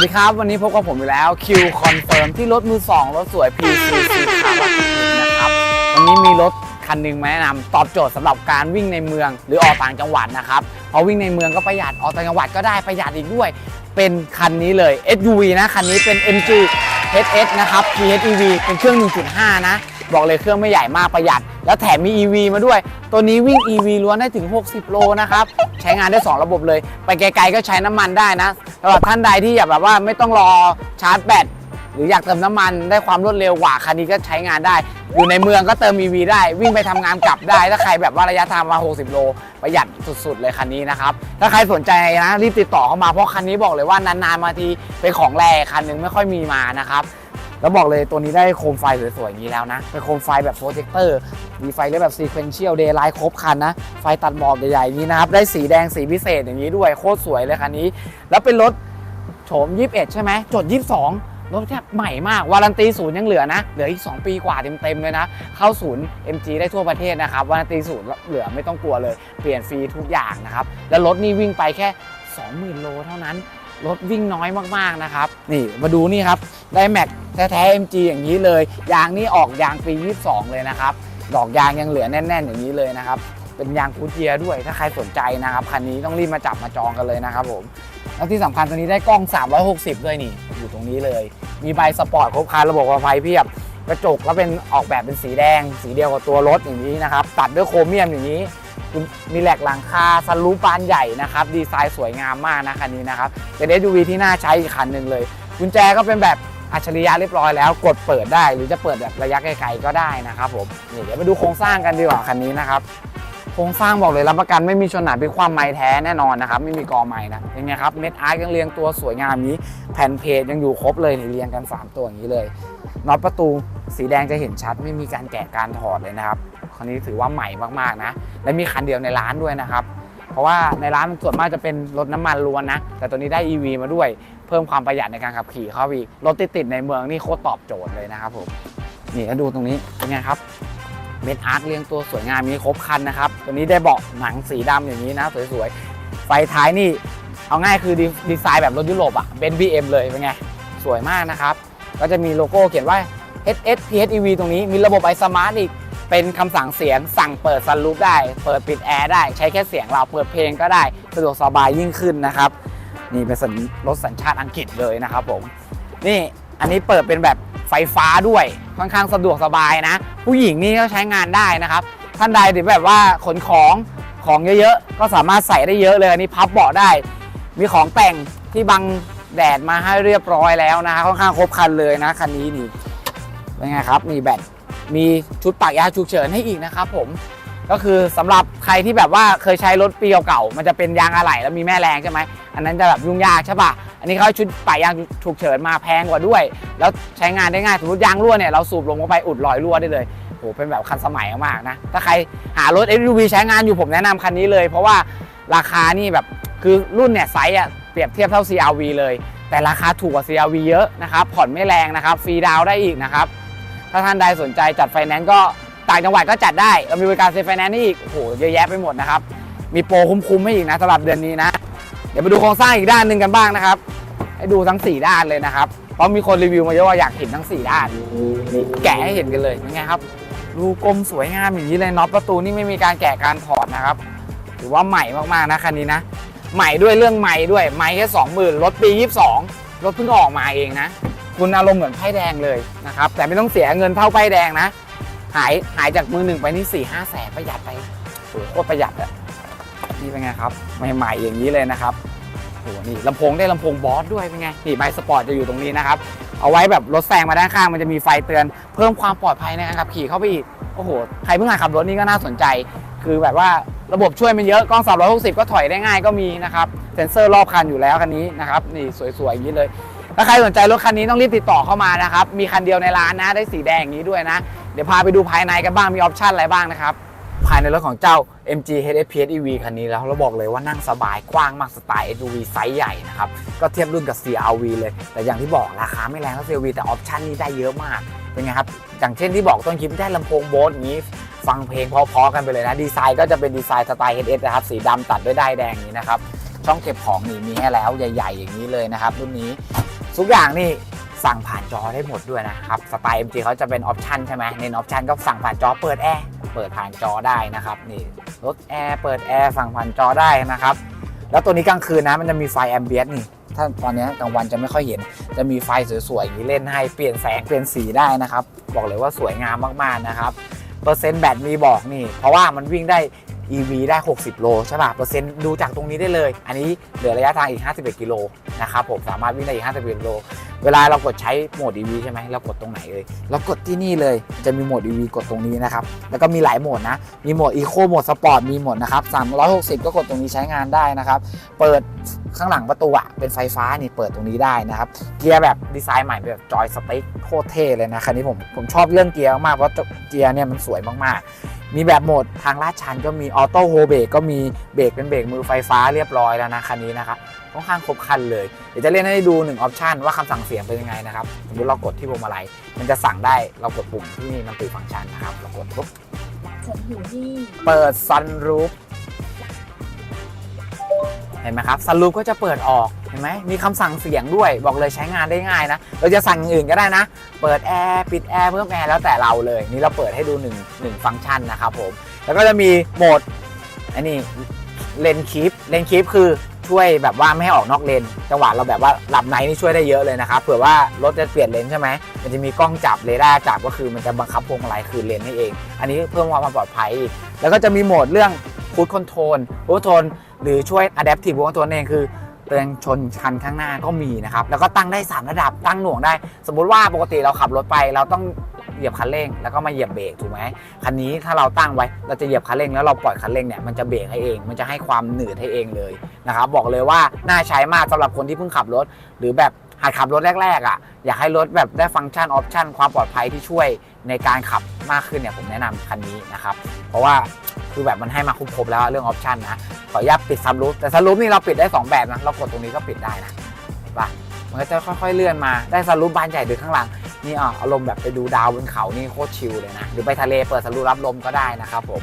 วัสดีครับ วันนี้พบกับผมอีกแล้ว Q Confirm ที่รถมือ 2 รถสวย PCC คาร์บนะครับ วันนี้มีรถคันหนึ่งมาแนะนำตอบโจทย์สำหรับการวิ่งในเมือง หรือออกต่างจังหวัดนะครับเพราะวิ่งในเมืองก็ประหยัดออกต่างจังหวัดก็ได้ประหยัดอีกด้วย เป็นคันนี้เลย SUV นะคันนี้เป็น MG HS นะครับ PHEV เป็นเครื่อง 1.5 นะ บอกเลยเครื่องไม่ใหญ่มากประหยัด แล้วแถมมี EV มาด้วย ตัวนี้วิ่ง EV ล้วนได้ถึง 60 โลนะครับ ใช้งานได้ 2 ระบบเลย ไปไกลๆก็ใช้น้ำมันได้นะสำหรับท่านใดที่อยากแบบว่าไม่ต้องรอชาร์จแบตหรืออยากเติมน้ำมันได้ความรวดเร็วกว่าคันนี้ก็ใช้งานได้ อยู่ในเมืองก็เติม EV ได้ วิ่งไปทำงานกลับได้ ถ้าใครแบบว่าระยะทางมา 60 โล ประหยัดสุดๆเลยคันนี้นะครับ ถ้าใครสนใจนะรีบติดต่อเข้ามาเพราะคันนี้บอกเลยว่านานๆมาทีเป็นของแรงคันหนึงไม่ค่อยมีมานะครับ แล้วบอกเลยตัวนี้ได้โคมไฟสวยๆอย่างนี้แล้วนะ เป็นโคมไฟแบบโปรเจคเตอร์ มีไฟเรียแบบซีเควนเชียลเดย์ไลท์ครบคันนะ ไฟตัดหมอกใหญ่ๆนี้นะครับ ได้สีแดงสีพิเศษอย่างนี้ด้วย โคตรสวยเลยคันนี้ แล้วเป็นรถโฉม 21 ใช่ไหม จด 22รถแค่ใหม่มาก วารันตีศูนย์ยังเหลือนะ เหลืออีก 2 ปีกว่าเต็มๆเลยนะ เข้าศูนย์ MG ได้ทั่วประเทศนะครับ วารันตีศูนย์เหลือไม่ต้องกลัวเลย เปลี่ยนฟรีทุกอย่างนะครับ แล้วรถนี่วิ่งไปแค่ 20,000 โลเท่านั้น รถวิ่งน้อยมากๆนะครับ นี่มาดูนี่ครับได้แม็กแท้ๆ MG อย่างนี้เลย ยางนี่ออกยางปี 22 เลยนะครับ ดอกยางยังเหลือแน่น ๆ อย่างนี้เลยนะครับ เป็นยางคูเทียด้วย ถ้าใครสนใจนะครับคันนี้ต้องรีบมาจับมาจองกันเลยนะครับผม แล้วที่สำคัญตัวนี้ได้กล้อง 360 ด้วยนี่ อยู่ตรงนี้เลย มีใบสปอร์ตครบครันระบบปลอดภัยเพียบ กระจกแล้วเป็นออกแบบเป็นสีแดง สีเดียวกับตัวรถอย่างนี้นะครับ ตัดด้วยโครเมียมอย่างนี้ มีแหลกหลังคาสลูปานใหญ่นะครับ ดีไซน์สวยงามมากนะคันนี้นะครับ เป็น SUV ที่น่าใช้อีกคันหนึ่งเลย กุญแจก็เป็นแบบอัจฉริยะเรียบร้อยแล้วกดเปิดได้ หรือจะเปิดแบบระยะไกลๆก็ได้นะครับผมนี่เดี๋ยวมาดูโครงสร้างกันดีกว่าคันนี้นะครับ ครงสร้างบอกเลยรับประกันไม่มีชนหนาเป็นความไม้แท้แน่นอนนะครับ ไม่มีกอไม้นะเป็นไงครับเม็ดอาร์ตยังเรียงตัวสวยงามนี้ แผ่นเพจยังอยู่ครบเลยเรียงกัน 3 ตัวอย่างนี้เลยน็อตประตูสีแดงจะเห็นชัด ไม่มีการแกะการถอดเลยนะครับคันนี้ถือว่าใหม่มากๆนะ และมีคันเดียวในร้านด้วยนะครับ เพราะว่าในร้านส่วนมากจะเป็นรถน้ำมันล้วนนะ แต่ตัวนี้ได้ EV มาด้วย เพิ่มความประหยัดในการขับขี่เข้าไปอีกรถติดๆในเมืองนี่โคตรตอบโจทย์เลยนะครับผมนี่แล้วดูตรงนี้เป็นไงครับ เม็ดอาร์ตเรียงตัวสวยงามมีครบคันนะครับตัวนี้ได้เบาะหนังสีดำอย่างนี้นะสวยๆ ไฟท้ายนี่เอาง่ายคือดีดีไซน์แบบรถยุโรปอะเป็น BM เลยเป็นไง สวยมากนะครับ ก็จะมีโลโก้เขียนว่า HS PHEV ตรงนี้มีระบบไอสมาร์ทอีกเป็นคำสั่งเสียงสั่งเปิดซันรูฟได้ เปิดปิดแอร์ได้ใช้แค่เสียงเราเปิดเพลงก็ได้สะดวกสบายยิ่งขึ้นนะครับ นี่เป็นรถสัญชาติอังกฤษเลยนะครับผมนี่ อันนี้เปิดเป็นแบบไฟฟ้าด้วยค่อนข้างสะดวกสบายนะ ผู้หญิงนี่ก็ใช้งานได้นะครับ ท่านใดที่แบบว่าขนของของเยอะๆ ก็สามารถใส่ได้เยอะเลยอันนี้พับเบาะได้ มีของแต่งที่บังแดดมาให้เรียบร้อยแล้วนะค่อนข้างครบครันเลยนะคันนี้นี่เป็นไงครับมีแบตมีชุดปากยาฉุกเฉินให้อีกนะครับผม ก็คือสำหรับใครที่แบบว่าเคยใช้รถปีเก่าๆมันจะเป็นยางอะไหล่แล้วมีแม่แรงใช่ไหมอันนั้นจะแบบยุ่งยากใช่ปะอันนี้เขาชุดป่ายางฉุกเฉินมาแพงกว่าด้วย แล้วใช้งานได้ง่ายสมมติยางรั่วเนี่ยเราสูบลงเข้าไปอุดรอยรั่วได้เลยโหเป็นแบบคันสมัยมากนะถ้าใครหารถ SUV ใช้งานอยู่ผมแนะนำคันนี้เลย เพราะว่าราคานี่แบบคือรุ่นเนี่ยไซส์อะเปรียบเทียบเท่า CRV เลย แต่ราคาถูกกว่า CRV เยอะนะครับผ่อนไม่แรงนะครับฟรีดาวน์ได้อีกนะครับถ้าท่านใดสนใจจัดไฟแนนซ์ก็ ต่างจังหวัดก็จัดได้เรามีบริการเซ็นไฟแนนซ์นี่อีกโอ้โหเยอะแยะไปหมดนะครับ มีโปรคุ้มๆให้อีกนะสำหรับเดือนนี้นะ เดี๋ยวมาดูโครงสร้างอีกด้านหนึ่งกันบ้างนะครับ ให้ดูทั้ง 4 ด้านเลยนะครับ เพราะมีคนรีวิวมาเยอะว่าอยากเห็นทั้ง 4 ด้าน แกะให้เห็นกันเลยเป็นไงครับดูกลมสวยงามอย่างนี้เลยน็อตประตูนี่ไม่มีการแกะการถอดนะครับถือว่าใหม่มากๆนะคันนี้นะ ใหม่ด้วยเรื่องใหม่ด้วยใหม่แค่สองหมื่นรถปี 22รถเพิ่งออกมาเองนะ คุณอารมณ์เหมือนไพ่แดงเลยนะครับแต่ไม่ต้องเสียเงินเท่าไพ่แดงนะ หายหายจากมือหนึ่งไปนี่สี่ห้าแสนประหยัดไปโอ้โหโคตรประหยัดอะนี่เป็นไงครับ ใหม่ๆอย่างนี้เลยนะครับโอ้โหนี่ลำโพงได้ลำโพงบอสด้วยเป็นไงนี่ใบสปอร์ตจะอยู่ตรงนี้นะครับ เอาไว้แบบรถแซงมาด้านข้างมันจะมีไฟเตือน เพิ่มความปลอดภัยในการขับขี่เข้าไปอีกโอ้โหใครเพิ่งหัดขับรถนี่ก็น่าสนใจ คือแบบว่าระบบช่วยมันเยอะกล้อง 360 ก็ถอยได้ง่ายก็มีนะครับเซ็นเซอร์รอบคันอยู่แล้วคันนี้นะครับนี่สวยๆอย่างนี้เลยถ้าใครสนใจรถคันนี้ต้องรีบติดต่อเข้ามานะครับมีคันเดียวในร้านนะได้สีแดงอย่างนี้ด้วยนะ เดี๋ยวพาไปดูภายในกันบ้างมีออปชันอะไรบ้างนะครับ ภายในรถของเจ้า MG HS PHEV คันนี้แล้วเราบอกเลยว่านั่งสบายกว้างมากสไตล์ SUV ไซส์ใหญ่นะครับ ก็เทียบรุ่นกับ CRV เลย แต่อย่างที่บอกราคาไม่แรงเท่า CRV แต่ออปชันนี่ได้เยอะมากเป็นไงครับอย่างเช่นที่บอกต้นคลิปได้ลำโพงโบสนี้ฟังเพลงพอๆกันไปเลยนะ ดีไซน์ก็จะเป็นดีไซน์สไตล์ HS นะครับ สีดำตัดด้วยด้ายแดงนี้นะครับ ช่องเก็บของนี่มีให้แล้วใหญ่ ๆ อย่างนี้เลยนะครับ รุ่นนี้ทุกอย่างนี่ สั่งผ่านจอได้หมดด้วยนะครับสไตล์ MG เขาจะเป็นออปชันใช่ไหมเน้นออปชันก็สั่งผ่านจอเปิดแอร์เปิดผ่านจอได้นะครับนี่รถแอร์เปิดแอร์สั่งผ่านจอได้นะครับแล้วตัวนี้กลางคืนนะมันจะมีไฟแอมเบียนนี่ถ้าตอนนี้กลางวันจะไม่ค่อยเห็น จะมีไฟสวยๆอย่างนี้เล่นให้เปลี่ยนแสงเปลี่ยนสีได้นะครับ บอกเลยว่าสวยงามมากๆนะครับ เปอร์เซ็นต์แบตมีบอกนี่ เพราะว่ามันวิ่งได้ EV ได้ 60 โลใช่ป่ะ เปอร์เซ็นต์ดูจากตรงนี้ได้เลย อันนี้เหลือระยะทางอีก 51 กิโลนะครับผม สามารถวิ่งได้อีก 51 กิโล เวลาเรากดใช้โหมด EV ใช่ไหม เรากดตรงไหนเลย เรากดที่นี่เลย จะมีโหมด EV กดตรงนี้นะครับ แล้วก็มีหลายโหมดนะ มีโหมด Eco โหมด Sport มีโหมดนะครับ 360 ก็กดตรงนี้ใช้งานได้นะครับ เปิดข้างหลังประตูอะเป็นไฟฟ้านี่เปิดตรงนี้ได้นะครับ เกียร์แบบดีไซน์ใหม่แบบจอยสติ๊กโคตรเท่เลยนะคันนี้ผมผมชอบเรื่องเกียร์มากเพราะเกียร์เนี่ยมันสวยมากๆ มีแบบโหมดทางลาดชันก็มีออโต้โฮเบรกก็มีเบรกเป็นเบรกมือไฟฟ้าเรียบร้อยแล้วนะคันนี้นะครับค่อนข้างครบครันเลย เดี๋ยวจะเล่นให้ดู1ออปชันว่าคำสั่งเสียงเป็นยังไงนะครับสมมติเรากดที่พวงมาลัยมันจะสั่งได้เรากดปุ่มที่นี่มันติฟังก์ชันนะครับเรากดปุ๊บฉันอยู่ที่เปิดซันรูฟ เห็นไหมครับซันรูฟก็จะเปิดออกเห็นไหมมีคำสั่งเสียงด้วยบอกเลยใช้งานได้ง่ายนะ เราจะสั่งอย่างอื่นก็ได้นะ เปิดแอร์ปิดแอร์เพิ่มแอร์แล้วแต่เราเลย นี่เราเปิดให้ดู1 1ฟังก์ชันนะครับผม แล้วก็จะมีโหมดอันนี้เลนคีปเลนคีปคือช่วยแบบว่าไม่ให้ออกนอกเลนจังหวะเราแบบว่าหลับในนี่ช่วยได้เยอะเลยนะครับเผื่อว่ารถจะเปลี่ยนเลนใช่ไหมมันจะมีกล้องจับเรดาร์จับก็คือมันจะบังคับพวงมาลัยคืนเลนให้เอง อันนี้เพิ่มความปลอดภัยอีกแล้วก็จะมีโหมดเรื่อง ฟูดคอนโทรลฟูดคอนโทรลหรือช่วย Adaptive Cruise Control เองคือเตือนชนคันข้างหน้าก็มีนะครับ แล้วก็ตั้งได้ 3 ระดับตั้งหน่วงได้ สมมุติว่าปกติเราขับรถไปเราต้องเหยียบคันเร่งแล้วก็มาเหยียบเบรกถูกไหมคันนี้ถ้าเราตั้งไว้เราจะเหยียบคันเร่งแล้วเราปล่อยคันเร่งเนี่ยมันจะเบรกให้เอง มันจะให้ความหนืดให้เองเลยนะครับบอกเลยว่าน่าใช้มากสำหรับคนที่เพิ่งขับรถ หรือแบบหัดขับรถแรกๆอะอยากให้รถแบบได้ฟังก์ชันออปชันความปลอดภัยที่ช่วยในการขับมากขึ้นเนี่ยผมแนะนำคันนี้นะครับเพราะว่า คือแบบมันให้มาครบๆแล้วเรื่องออปชันนะ ขออนุญาตปิดซัมรูฟแต่ซัมรูฟนี่เราปิดได้สองแบบนะ เรากดตรงนี้ก็ปิดได้นะเห็นปะมันก็จะค่อยๆเลื่อนมาได้ซัมรูฟบานใหญ่หรือข้างหลังนี่อะอารมณ์แบบไปดูดาวบนเขานี่โคตรชิลเลยนะ หรือไปทะเลเปิดสลูรับลมก็ได้นะครับผม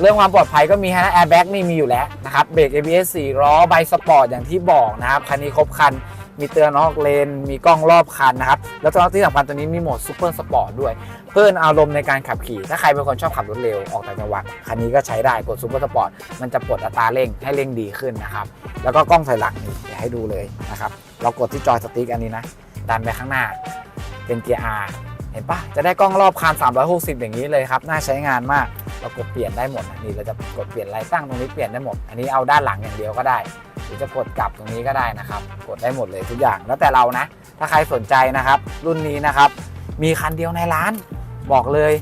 เรื่องความปลอดภัยก็มีฮะแอร์แบ็กนี่มีอยู่แล้วนะครับเบรก ABS 4ล้อใบสปอร์ตอย่างที่บอกนะครับคันนี้ครบคัน มีเตือนนอกเลน มีกล้องรอบคันนะครับ แล้วตัวที่สำคัญตัวนี้มีโหมดซูเปอร์สปอร์ตด้วย เพิ่มอารมณ์ในการขับขี่ ถ้าใครเป็นคนชอบขับรถเร็วออกต่างจังหวัด คันนี้ก็ใช้ได้ กดซูเปอร์สปอร์ต มันจะปลดอัตราเร่งให้เร่งดีขึ้นนะครับ แล้วก็กล้องถอยหลังนี่ให้ดูเลยนะครับ เรากดที่จอยสติ๊กอันนี้นะ ดันไปข้างหน้า เป็นเกียร์ R เห็นปะจะได้กล้องรอบคัน 360 อย่างนี้เลยครับ น่าใช้งานมาก เรากดเปลี่ยนได้หมด นี่เราจะกดเปลี่ยนอะไรตั้งตรงนี้เปลี่ยนได้หมด อันนี้เอาด้านหลังอย่างเดียวก็ได้ รือจะกดกลับตรงนี้ก็ได้นะครับ กดได้หมดเลยทุกอย่างแล้วแต่เรานะ ถ้าใครสนใจนะครับ รุ่นนี้นะครับ มีคันเดียวในร้าน บอกเลย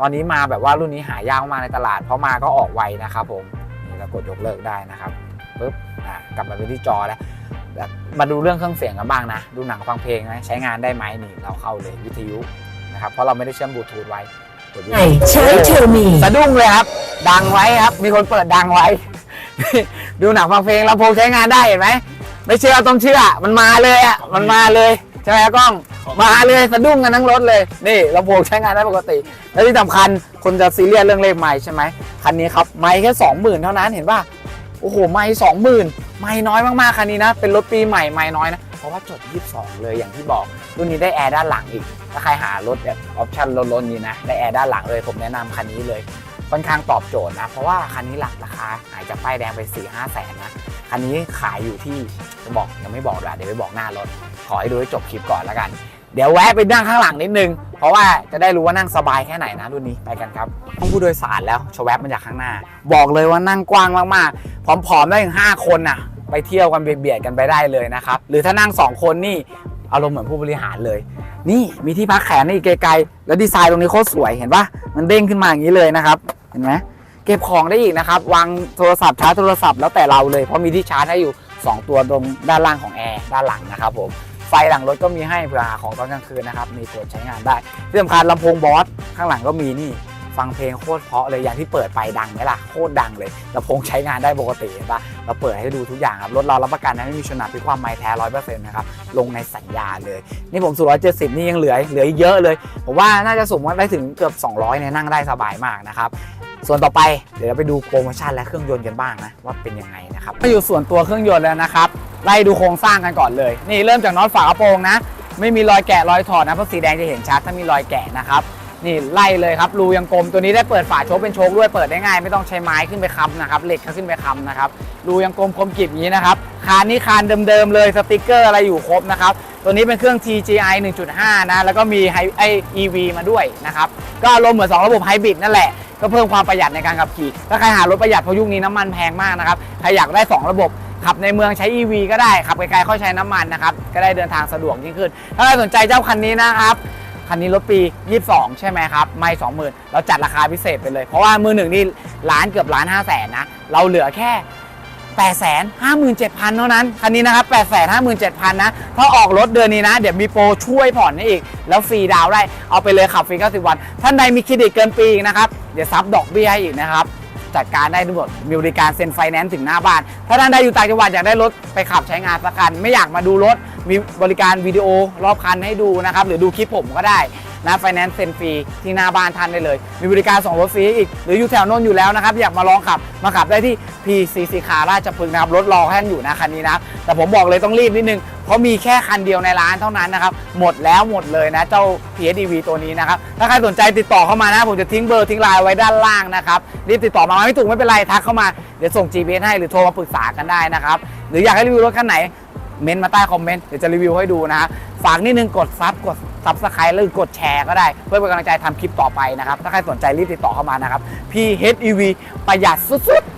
ตอนนี้มาแบบว่ารุ่นนี้หายากมากในตลาด เพราะมาก็ออกไวนะครับผมนี่เรากดยกเลิกได้นะครับปุ๊บอะกลับมาเป็นที่จอแล้วแบบมาดูเรื่องเครื่องเสียงกันบ้างนะ ดูหนังฟังเพลงนะใช้งานได้ไหมนี่เราเข้าเลยวิทยุนะครับเพราะเราไม่ได้เชื่อมบลูทูธไว้กดวิทไหนยุใช้เทอร์มีสะดุ้งเลยครับ ดังไว้ครับ มีคนเปิดดังไว้ ดูหนังฟังเพลงลำโพงใช้งานได้เห็นไหมไม่เชื่อต้องเชื่อมันมาเลยอะมันมาเลยใช่ไหมกล้องมาเลยสะดุ้งกันทั้งรถเลยนี่ลำโพงใช้งานได้ปกติ และที่สำคัญคนจะซีเรียสเรื่องเลขไม้ใช่ไหมคันนี้ครับไม้แค่สองหมื่นเท่านั้นเห็นป่ะโอ้โหไม่สองหมื่นไม่น้อยมากๆคันนี้นะ เป็นรถปีใหม่ไม่น้อยนะเพราะว่าจด 22 เลยอย่างที่บอกรุ่นนี้ได้แอร์ด้านหลังอีกถ้าใครหารถแบบออปชั่นล้นๆนี้นะได้แอร์ด้านหลังเลยผมแนะนำคันนี้เลย ค่อนข้างตอบโจทย์นะ เพราะว่าคันนี้หลักราคาหายจากป้ายแดงไป 4 5แสนนะ คันนี้ขายอยู่ที่จะบอกยังไม่บอกด้วยเดี๋ยวไปบอกหน้ารถ ขอให้ดูให้จบคลิปก่อนแล้วกัน เดี๋ยวแวะไปนั่งข้างหลังนิดนึง เพราะว่าจะได้รู้ว่านั่งสบายแค่ไหนนะรุ่นนี้ไปกันครับห้องผู้โดยสารแล้วชแวบมาจากข้างหน้า บอกเลยว่านั่งกว้างมากๆผอมๆได้ถึง5คนน่ะไปเที่ยวกันเบียดๆกันไปได้เลยนะครับ หรือถ้านั่ง 2 คนนี่ อารมณ์เหมือนผู้บริหารเลย นี่มีที่พักแขนนี่ไกลๆ แล้วดีไซน์ตรงนี้โคตรสวยเห็นปะมันเด้งขึ้นมาอย่างนี้เลยนะครับ เห็นไหมเก็บของได้อีกนะครับ วางโทรศัพท์ชาร์จโทรศัพท์แล้วแต่เราเลย เพราะมีที่ชาร์จให้อยู่ 2 ตัวตรงด้านล่างของแอร์ด้านหลังนะครับผม ไฟหลังรถก็มีให้เผื่อหาของตอนกลางคืนนะครับ มีตัวใช้งานได้ที่สำคัญลำโพงบอสข้างหลังก็มีนี่ ฟังเพลงโคตรเพราะเลยอย่างที่เปิดไปดังไหมล่ะโคตรดังเลยลำโพงใช้งานได้ปกติเห็นปะเราเปิดให้ดูทุกอย่างครับรถเรารับประกันนะไม่มีชนหนักพิความไม้แท้ร้อยเปอร์เซ็นต์นะครับลงในสัญญาเลย นี่ผมสูงร้อยเจ็ดสิบนี่ยังเหลือเหลือเยอะเลยผมว่าน่าจะสูงว่าได้ถึงเกือบ 200เนี่ยนั่งได้สบายมากนะครับส่วนต่อไปเดี๋ยวเราไปดูโปรโมชั่นและเครื่องยนต์กันบ้างนะว่าเป็นยังไงนะครับมาอยู่ส่วนตัวเครื่องยนต์แล้วนะครับไล่ดูโครงสร้างกันก่อนเลย นี่เริ่มจากน็อตฝากระโปรงนะ ไม่มีรอยแกะรอยถอดนะเพราะสีแดงจะเห็นชัดถ้ามีรอยแกะนะครับ นี่ไล่เลยครับรูยังกลมตัวนี้ได้เปิดฝาโชคเป็นโชคด้วยเปิดได้ง่ายไม่ต้องใช้ไม้ขึ้นไปค้ำนะครับเหล็กขึ้นไปค้ำนะครับรูยังกลมคมกริบอย่างนี้นะครับคานนี้คานเดิมๆเลยสติกเกอร์อะไรอยู่ครบนะครับตัวนี้เป็นเครื่อง TGI 1.5 นะแล้วก็มีไฮไอ EV มาด้วยนะครับก็อารมณ์เหมือน2ระบบไฮบริดนั่นแหละก็เพิ่มความประหยัดในการขับขี่ถ้าใครหารถประหยัดเพราะยุคนี้น้ำมันแพงมากนะครับใครอยากได้ 2 ระบบขับในเมืองใช้ EV ก็ได้ขับไกลๆค่อยใช้น้ำมันนะครับก็ได้เดินทางสะดวกยิ่งขึ้น ถ้าใครสนใจเจ้าคันนี้นะครับ คันนี้รถปี 22 ใช่ไหมครับไม่ 20,000 เราจัดราคาพิเศษไปเลย เพราะว่ามือหนึ่งนี่ล้านเกือบล้านห้าแสนนะ เราเหลือแค่8 5 7 0 0 0 เท่านั้น คันนี้นะครับ8 5 7 0 0 0 นะ ถ้าออกรถเดือนนี้นะ เดี๋ยวมีโปรช่วยผ่อนให้อีก แล้วฟรีดาวน์ได้ เอาไปเลยขับฟรี 90 วัน ท่านใดมีเครดิตเกินปีอีกนะครับ เดี๋ยวซับดอกเบี้ยให้อีกนะครับ จัดการได้ทั้งหมด มีบริการเซ็นไฟแนนซ์ถึงหน้าบ้าน ถ้าท่านใดอยู่ต่างจังหวัดอยากได้รถไปขับใช้งานสักคัน ไม่อยากมาดูรถ มีบริการวิดีโอรอบคันให้ดูนะครับ หรือดูคลิปผมก็ได้นะไฟแนนซ์เซ็นฟรีที่หน้าบ้านท่านได้เลย มีบริการส่งรถฟรีอีก หรืออยู่แถวนนอยู่แล้วนะครับ อยากมาลองขับมาขับได้ที่ PCC คาราชพฤกษ์นะครับ รถรอท่นอยู่นะคันนี้นะครับ แต่ผมบอกเลยต้องรีบนิดนึง เพราะมีแค่คันเดียวในร้านเท่านั้นนะครับ หมดแล้วหมดเลยนะ เจ้า PHEV ตัวนี้นะครับ ถ้าใครสนใจติดต่อเข้ามานะ ผมจะทิ้งเบอร์ทิ้งไลน์ไว้ด้านล่างนะครับ รีบติดต่อมาไม่ถูกไม่เป็นไรทักเข้ามา เดี๋ยวส่ง GPS ให้หรือโทรมาปรึกษากันได้นะครับ หรืออยากให้รีวิวรถคันไหน เมนต์มาใต้คอมเมนต์เดี๋ยวจะรีวิวให้ดูนะฮะฝากนิดนึงกดซับกดซับสไครต์หรือกดแชร์ก็ได้ เพื่อเป็นกำลังใจทำคลิปต่อไปนะครับ ถ้าใครสนใจรีบติดต่อเข้ามานะครับพี่ HEV ประหยัดสุดๆ